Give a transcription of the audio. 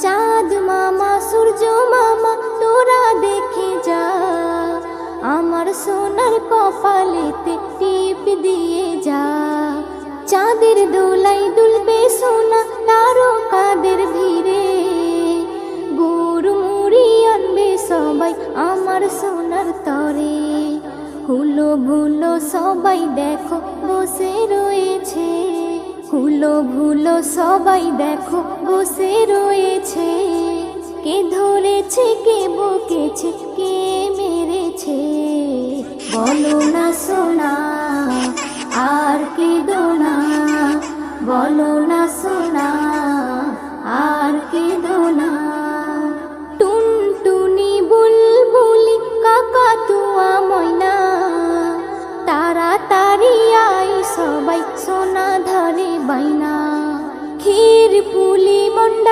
চাঁদ মামা, সূর্য মামা, তোরা দেখে যা। আমার সোনার কপালেতে টিপ দিয়ে যা। চাঁদের দোলাই দুলবে সোনা তারকাদের ভিড়ে। গুড় মুড়ি আনবে সবাই আমার সোনার তরে। হুলো ভুলো সবাই দেখো বসে রয়েছে। হুলো ভুলো সবাই দেখো বসে রয়েছে। কেঁদেছে কে বকেছে, কে মেরেছে? বলো না সোনা, আর কি দোনা? বলো না সোনা, আর কেঁদো না টুনটুনি বুলবুলি কাকা তুয়া ময়না। তাড়াতাড়ি আই সবাই, সোনা ধরে বাইনা। ক্ষীর পুলি মন্ডা